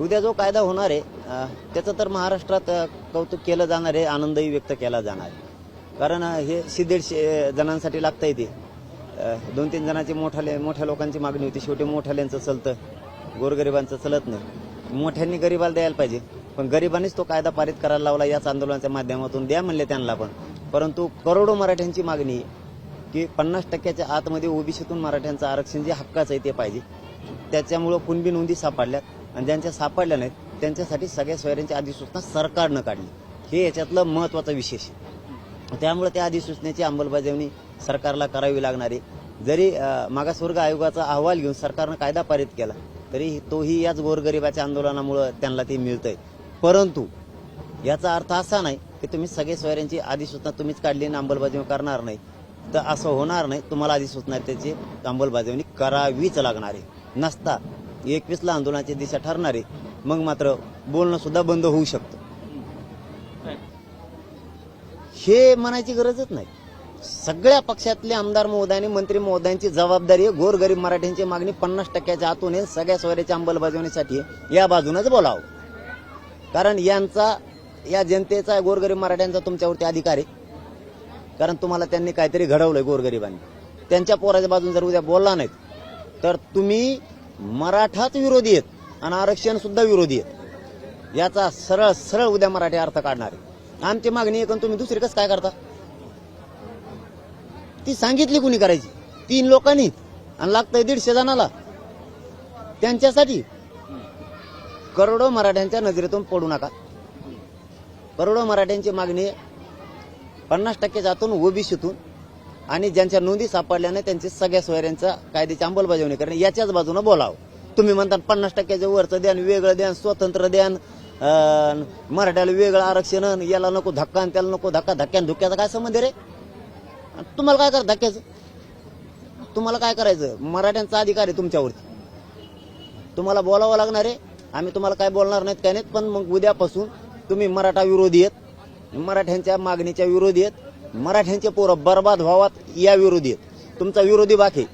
उद्या जो कायदा होणार आहे त्याचं तर महाराष्ट्रात कौतुक केलं जाणार आहे आनंदही व्यक्त केला जाणार आहे. कारण हे दीडशे जणांसाठी लागता येते दोन तीन जणांची मोठ्या मोठ्या लोकांची मागणी होती. शेवटी मोठ्याल्यांचं चलतं. गोरगरिबांचं चलत नाही. मोठ्यांनी गरिबाला द्यायला पाहिजे. पण गरिबांनीच तो कायदा पारित करायला लावला याच आंदोलनाच्या माध्यमातून. द्या म्हणले त्यांना पण. परंतु करोडो मराठ्यांची मागणी आहे की पन्नास टक्क्याच्या आतमध्ये ओबीसीतून मराठ्यांचं आरक्षण जे हक्काचं आहे ते पाहिजे. त्याच्यामुळं कुणबी नोंदी सापडल्यात. आणि ज्यांच्या सापडल्या नाहीत त्यांच्यासाठी सगळ्या सोयऱ्यांची अधिसूचना सरकारनं काढली. हे याच्यातलं महत्वाचं विशेष आहे. त्यामुळे त्या अधिसूचनेची अंमलबजावणी सरकारला करावी लागणार. आहे जरी मागासवर्ग आयोगाचा अहवाल घेऊन सरकारनं कायदा पारित केला तरी तोही याच गोरगरिबाच्या आंदोलनामुळं त्यांना ते मिळतंय. परंतु याचा अर्थ असा नाही की तुम्ही सगळे सोयऱ्यांची अधिसूचना तुम्हीच काढली आणि अंमलबजावणी करणार नाही. तर असं होणार नाही. तुम्हाला अधिसूचना त्याची अंमलबजावणी करावीच लागणार आहे. नसता एकवीसला आंदोलनाची दिशा ठरणार आहे मग मात्र बोलणं सुद्धा बंद होऊ शकतं. हे म्हणायची गरजच नाही. सगळ्या पक्षातले आमदार महोदयाने मंत्री महोदयांची जबाबदारी आहे. गोरगरीब मराठ्यांची मागणी पन्नास टक्क्याच्या आतून आहे. सगळ्या सोयऱ्याच्या अंमलबजावणीसाठी या बाजूनच बोलावं. कारण यांचा या जनतेचा गोरगरीब मराठ्यांचा तुमच्यावरती अधिकार आहे. कारण तुम्हाला त्यांनी काहीतरी घडवलंय गोरगरिबांनी. त्यांच्या पोराच्या बाजून जर उद्या बोलला नाहीत तर तुम्ही मराठाच विरोधी आहेत. आणि आरक्षण सुद्धा विरोधी आहेत. याचा सरळ सरळ उद्या मराठी अर्थ काढणार आहे. आमची मागणी आहे पण तुम्ही दुसरी कसं काय करता? ती सांगितली कुणी करायची? तीन लोकांनी. आणि लागतंय दीडशे जणाला. त्यांच्यासाठी करोडो मराठ्यांच्या नजरेतून पडू नका. करोडो मराठ्यांची मागणी पन्नास टक्के जातून ओबीसीतून आणि ज्यांच्या नोंदी सापडल्यानं त्यांची सगळ्या सोयऱ्यांचा कायद्याची अंमलबजावणी करणे याच्याच बाजूनं बोलावं. तुम्ही म्हणता पन्नास टक्क्याच्या वरचं द्यान वेगळं द्यान स्वतंत्र द्यान मराठ्याला वेगळं आरक्षण अन याला नको धक्का आणि त्याला नको धक्का धक्क्यान धुक्याचा काय संबंध रे? आणि तुम्हाला काय करा धक्क्याचं? तुम्हाला काय करायचं? मराठ्यांचा अधिकार आहे तुमच्यावरती. तुम्हाला बोलावं लागणार आहे. आम्ही तुम्हाला काय बोलणार नाहीत काय नाहीत पण मग उद्यापासून तुम्ही मराठा विरोधी आहेत. मराठ्यांच्या मागणीच्या विरोधी आहेत. मराठ्यांचे पोरं बर्बाद व्हावात या विरोधी तुमचा विरोधी बाकी